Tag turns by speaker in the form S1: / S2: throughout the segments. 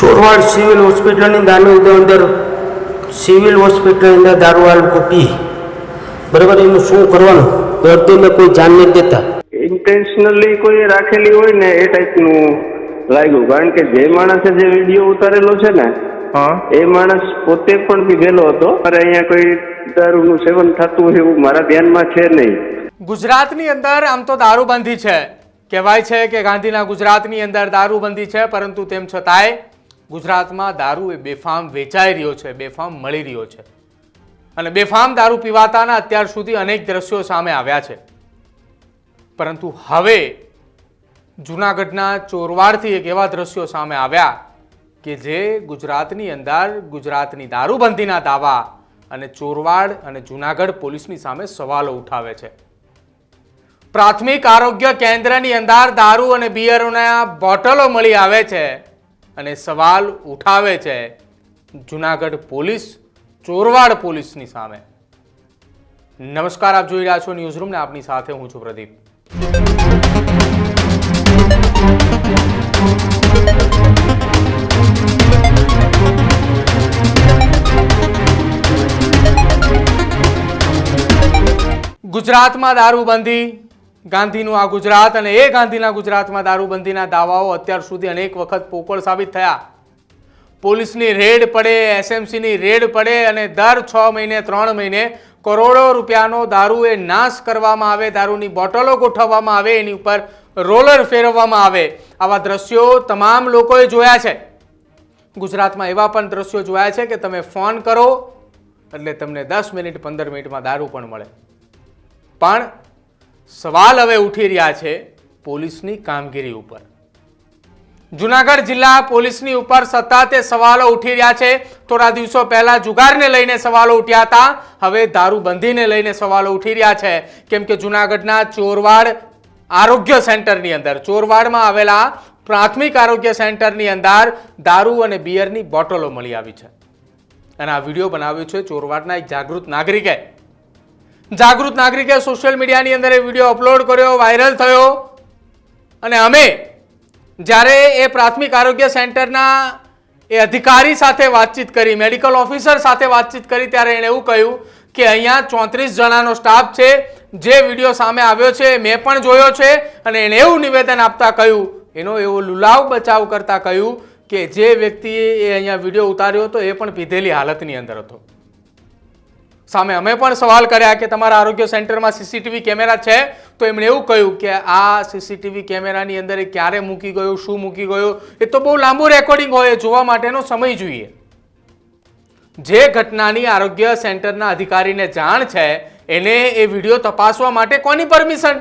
S1: Chorwad civil હોસ્પિટલની દારૂ અંદર સિવિલ હોસ્પિટલની અંદર દારૂવાળ લોકો બરાબર એનું શું કરવાનું? દર્દીને કોઈ જાન નથી દેતા.
S2: ઇન્ટેન્શનલી કોઈ રાખેલી હોય ને એ ટાઈપનું લાગ્યું. કારણ કે જે માણસે જે વીડિયો ઉતારેલો છે ને
S3: હા.
S2: એ માણસ પોતે પણ પીધેલો હતો. અરે અહીંયા કોઈ દારૂનું સેવન થતું હોય એવું મારા ધ્યાનમાં છે નહીં.
S4: ગુજરાતની અંદર આમ તો દારૂબંધી છે. કહેવાય છે કે ગાંધીના ગુજરાતની અંદર દારૂબંધી છે પરંતુ તેમ છતાંય ગુજરાતમાં દારૂ એ બેફામ વેચાઈ રહ્યો છે, બેફામ મળી રહ્યો છે. અને બેફામ દારૂ પીવાતાના અત્યાર સુધી અનેક દ્રશ્યો સામે આવ્યા છે. પરંતુ હવે જૂનાગઢના ચોરવાડથી એક એવા દ્રશ્યો સામે આવ્યા કે જે ગુજરાતની અંદર ગુજરાતની દારૂબંધીના દાવા અને ચોરવાડ અને જૂનાગઢ પોલીસની સામે સવાલો ઉઠાવે છે. પ્રાથમિક આરોગ્ય કેન્દ્રની અંદર દારૂ અને બિયરોના બોટલો મળી આવે છે. અને સવાલ ઉઠાવે છે જુનાગઢ પોલીસ, ચોરવાડ પોલીસની સામે. નમસ્કાર, આપ જોઈ રહ્યા છો ન્યૂઝરૂમ ને આપની સાથે હું છું પ્રદીપ. ગુજરાતમાં દારૂબંધી ગાંધીનું આ ગુજરાત અને એ ગાંધીના ગુજરાતમાં દારૂબંધીના દાવાઓ અત્યાર સુધી અનેક વખત પોકળ સાબિત થયા. પોલીસની રેડ પડે, એસએમસીની રેડ પડે અને દર છ મહિને, ત્રણ મહિને કરોડો રૂપિયાનો દારૂ એ નાશ કરવામાં આવે, દારૂની બોટલો ગોઠવવામાં આવે, એની ઉપર રોલર ફેરવવામાં આવે. આવા દ્રશ્યો તમામ લોકોએ જોયા છે. ગુજરાતમાં એવા પણ દ્રશ્યો જોયા છે કે તમે ફોન કરો એટલે તમને દસ મિનિટ, પંદર મિનિટમાં દારૂ પણ મળે. પણ સવાલ હવે ઉઠી રહ્યા છે પોલીસની કામગીરી ઉપર. જુનાગઢ જિલ્લા પોલીસની ઉપર સતત એ સવાલો ઉઠી રહ્યા છે. થોડા દિવસો પહેલા જુગારને લઈને સવાલો ઉઠ્યા હતા. હવે દારૂબંધીને લઈને સવાલો ઉઠી રહ્યા છે. કેમ કે જુનાગઢના ચોરવાડ આરોગ્ય સેન્ટરની અંદર, ચોરવાડમાં આવેલા પ્રાથમિક આરોગ્ય સેન્ટરની અંદર દારૂ અને બિયરની બોટલો મળી આવી છે. અને આ વીડિયો બનાવ્યો છે ચોરવાડના એક જાગૃત નાગરિકે. જાગૃત નાગરિકે સોશિયલ મીડિયાની અંદર એ વીડિયો અપલોડ કર્યો, વાયરલ થયો. અને અમે જ્યારે એ પ્રાથમિક આરોગ્ય સેન્ટરના એ અધિકારી સાથે વાતચીત કરી, મેડિકલ ઓફિસર સાથે વાતચીત કરી, ત્યારે એણે એવું કહ્યું કે અહીંયા ચોત્રીસ જણાનો સ્ટાફ છે, જે વીડિયો સામે આવ્યો છે મેં પણ જોયો છે. અને એણે એવું નિવેદન આપતા કહ્યું, એનો એવો લુલાવ બચાવ કરતા કહ્યું કે જે વ્યક્તિએ એ અહીંયા વીડિયો ઉતાર્યો હતો, એ પણ પીધેલી હાલતની અંદર હતો. સામે અમે પણ સવાલ કર્યા કે તમારા આરોગ્ય સેન્ટરમાં સીસીટીવી કેમેરા છે? તો એમણે એવું કહ્યું કે આ સીસીટીવી કેમેરાની અંદર એ ક્યારે મૂકી ગયો, શું મૂકી ગયો? એ તો બહુ લાંબુ રેકોર્ડિંગ હોય જોવા માટેનો સમય જોઈએ. જે ઘટનાની આરોગ્ય સેન્ટરના અધિકારીને જાણ છે, એને એ વીડિયો તપાસવા માટે કોની પરમિશન?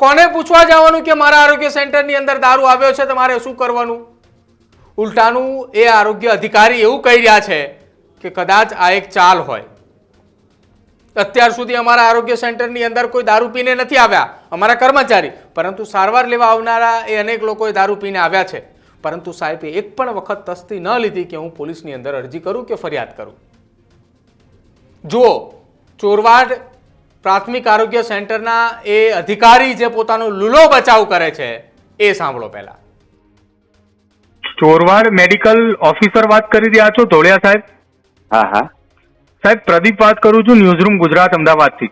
S4: કોને પૂછવા જવાનું કે મારા આરોગ્ય સેન્ટરની અંદર દારૂ આવ્યો છે, તમારે શું કરવાનું? ઉલટાનું એ આરોગ્ય અધિકારી એવું કહી રહ્યા છે કે કદાચ આ એક ચાલ હોય. અત્યાર સુધી અમારા આરોગ્ય સેન્ટરની અંદર કોઈ દારૂ પીને નથી આવ્યા. અમારા કર્મચારી. પરંતુ સારવાર લેવા આવનારા એ અનેક લોકોએ દારૂ પીને આવ્યા છે. પરંતુ સાહેબે એક પણ વખત તસ્તી ન લીધી કે હું પોલીસની અંદર અરજી કરું કે ફરિયાદ કરું. જુઓ ચોરવાડ પ્રાથમિક આરોગ્ય સેન્ટરના એ અધિકારી જે પોતાનો લૂલો બચાવ કરે છે એ સાંભળો પહેલા.
S3: ચોરવાડ મેડિકલ ઓફિસર વાત કરી રહ્યા છો ધોળિયા સાહેબ?
S2: હા હા.
S3: સાહેબ પ્રદીપ વાત કરું છું ન્યૂઝરૂમ ગુજરાત અમદાવાદથી.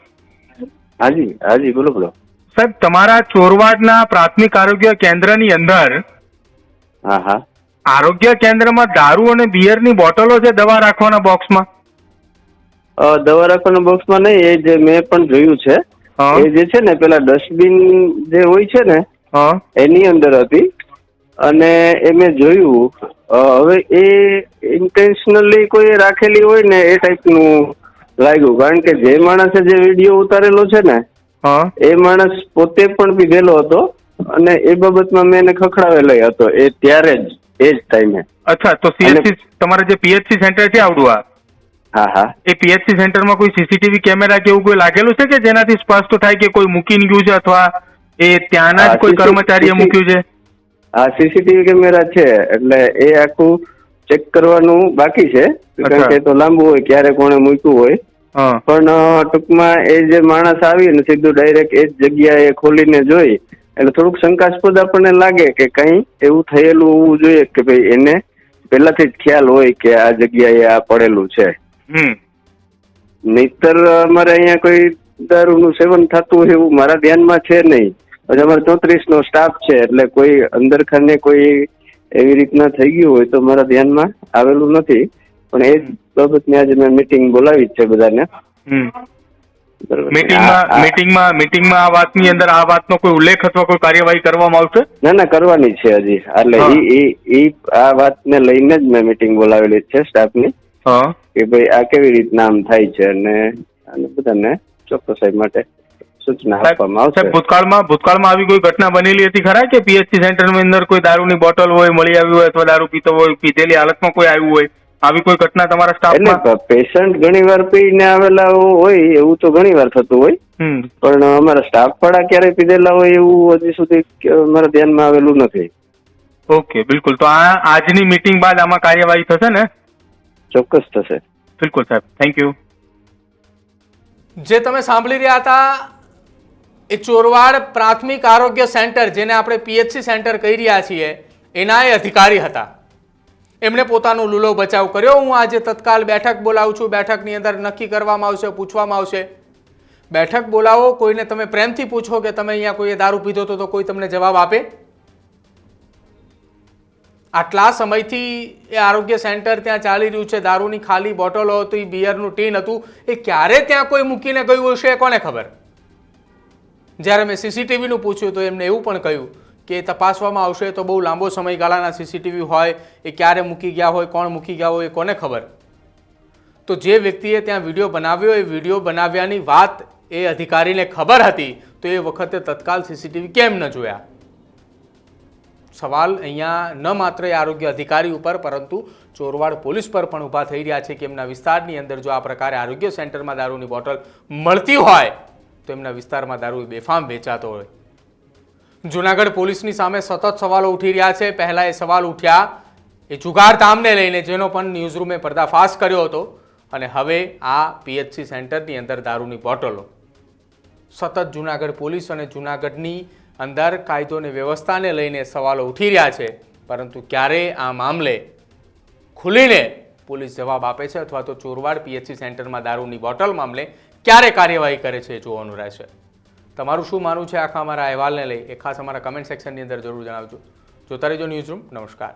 S2: હાજી હાજી બોલો બોલો.
S3: સાહેબ તમારા ચોરવાડના પ્રાથમિક આરોગ્ય કેન્દ્રની અંદર
S2: હા હા.
S3: આરોગ્ય કેન્દ્રમાં દારૂ અને બિયરની બોટલો છે દવા રાખવાના બોક્સમાં?
S2: દવા રાખવાના બોક્સમાં નહીં એ જે મેં પણ જોયું છે એ જે છે ને પેલા ડસ્ટબિન જે હોય છે ને એની અંદર હતી. અને એ મેં જોયું હવે એ ઇન્ટેન્શનલી કોઈ રાખેલી હોય ને એ ટાઈપનું લાગ્યું. કારણ કે જે માણસે જે વીડિયો ઉતારેલો છે ને એ માણસ પોતે પણ પીધેલો હતો અને એ બાબતમાં મેં એને ખખડાવેલો હતો. એ ત્યારે જ એ જ ટાઈમે
S3: અચ્છા તો સીએચસી તમારે જે પીએચસી સેન્ટર છે આવડું આ?
S2: હા હા.
S3: એ પીએચસી સેન્ટરમાં કોઈ સીસીટીવી કેમેરા કે એવું કોઈ લાગેલું છે કે જેનાથી સ્પષ્ટ થાય કે કોઈ મૂકીને ગયું છે અથવા એ ત્યાંના જ કોઈ કર્મચારીએ મૂક્યું છે?
S2: આ સીસીટીવી કેમેરા છે એટલે એ આખું ચેક કરવાનું બાકી છે. કારણ કે તો લાંબુ હોય ક્યારે કોણે મૂક્યું હોય. પણ ટૂંકમાં એ જે માણસ આવી ને સીધું ડાયરેક્ટ એ જ જગ્યાએ ખોલીને જોઈ. એટલે થોડુંક શંકાસ્પદ આપણને લાગે કે કંઈ એવું થયેલું હોવું જોઈએ કે ભાઈ એને પહેલાથી જ ખ્યાલ હોય કે આ જગ્યાએ આ પડેલું છે. નહીતર અમારે અહીંયા કોઈ દારૂનું સેવન થતું હોય એવું મારા ધ્યાનમાં છે નહીં. અમારે ચોત્રીસ નો સ્ટાફ છે એટલે કોઈ અંદર ખાને કોઈ એવી રીતના થઈ ગયું હોય તો મારા ધ્યાનમાં આવેલું નથી. પણ એ બાબતની આજે મેં મિટિંગ બોલાવી છે બધાને.
S3: મિટિંગમાં મીટિંગમાં મીટિંગમાં આ વાતની અંદર આ વાતનો કોઈ ઉલ્લેખ અથવા કોઈ કાર્યવાહી કરવામાં આવશે?
S2: ના ના કરવાની છે હજી. એટલે
S3: એ
S2: ઈ આ વાતને લઈને જ મેં મિટિંગ બોલાવેલી છે સ્ટાફની કે ભાઈ આ કેવી રીતના આમ થાય છે અને અને બધાને ચોક્કસાઈ માટે સૂચના આપવામાં આવશે.
S3: ભૂતકાળમાં ભૂતકાળમાં આવી કોઈ ઘટના બનેલી હતી ખરા કે પીએચસી સેન્ટરની અંદર કોઈ દારૂની બોટલ હોય મળી આવી હોય અથવા દારૂ પીતો હોય પીધેલી હાલતમાં કોઈ આવ્યું હોય? આવી કોઈ ઘટના તમારા સ્ટાફમાં
S2: પેશન્ટ ઘણી વાર પીને આવેલા હોય એવું તો ઘણી વાર થતું હોય. પણ અમારા સ્ટાફ વાળા ક્યારેય પીધેલા હોય એવું હજી સુધી મારા ધ્યાનમાં આવેલું નથી.
S3: ઓકે બિલકુલ. તો આ આજની મીટિંગ બાદ આમાં કાર્યવાહી થશે ને?
S2: ચોક્કસ થશે.
S3: બિલકુલ સાહેબ. થેન્ક યુ
S4: જે તમે સાંભળી રહ્યા હતા એ ચોરવાડ પ્રાથમિક આરોગ્ય સેન્ટર જેને આપણે પીએચસી સેન્ટર કહી રહ્યા છીએ એના એ અધિકારી હતા. એમણે પોતાનો લૂલો બચાવ કર્યો. હું આજે તત્કાલ બેઠક બોલાવું છું. બેઠકની અંદર નક્કી કરવામાં આવશે, પૂછવામાં આવશે. બેઠક બોલાવો. કોઈને તમે પ્રેમથી પૂછો કે તમે અહીંયા કોઈએ દારૂ પીધો તો કોઈ તમને જવાબ આપે. આટલા સમયથી એ આરોગ્ય સેન્ટર ત્યાં ચાલી રહ્યું છે. દારૂની ખાલી બોટલો હતી, બિયરનું ટીન હતું. એ ક્યારે ત્યાં કોઈ મૂકીને ગયું હશે એ કોને ખબર? જ્યારે મેં સીસીટીવીનું પૂછ્યું તો એમને એવું પણ કહ્યું કે તપાસવામાં આવશે તો બહુ લાંબો સમયગાળાના સીસીટીવી હોય, એ ક્યારે મૂકી ગયા હોય, કોણ મૂકી ગયા હોય, એ કોને ખબર? તો જે વ્યક્તિએ ત્યાં વીડિયો બનાવ્યો, એ વીડિયો બનાવ્યાની વાત એ અધિકારીને ખબર હતી, તો એ વખતે તત્કાલ સીસીટીવી કેમ ન જોયા? સવાલ અહીંયા ન માત્ર આરોગ્ય અધિકારી ઉપર, પરંતુ ચોરવાડ પોલીસ પર પણ ઊભા થઈ રહ્યા છે કે એમના વિસ્તારની અંદર જો આ પ્રકારે આરોગ્ય સેન્ટરમાં દારૂની બોટલ મળતી હોય તો એમના વિસ્તારમાં દારૂ બેફામ વેચાતો હોય. જુનાગઢ પોલીસની સામે સતત સવાલો ઉઠી રહ્યા છે. પહેલાં એ સવાલ ઉઠ્યા, એ જુગાર ધામને લઈને જેનો પણ ન્યૂઝરૂમે પર્દાફાશ કર્યો હતો અને હવે આ પીએચસી સેન્ટરની અંદર દારૂની બોટલો. સતત જુનાગઢ પોલીસ અને જુનાગઢની અંદર કાયદો અને વ્યવસ્થાને લઈને સવાલો ઉઠી રહ્યા છે. પરંતુ ક્યારે આ મામલે ખુલીને પોલીસ જવાબ આપે છે અથવા તો ચોરવાડ પીએચસી સેન્ટરમાં દારૂની બોટલ મામલે ક્યારે કાર્યવાહી કરે છે એ જોવાનું રહેશે? તમારું શું માનવું છે આખા અમારા અહેવાલને લઈ? એ ખાસ અમારા કમેન્ટ સેક્શનની અંદર જરૂર જણાવજો. જોતા રહેજો ન્યૂઝ રૂમ નમસ્કાર.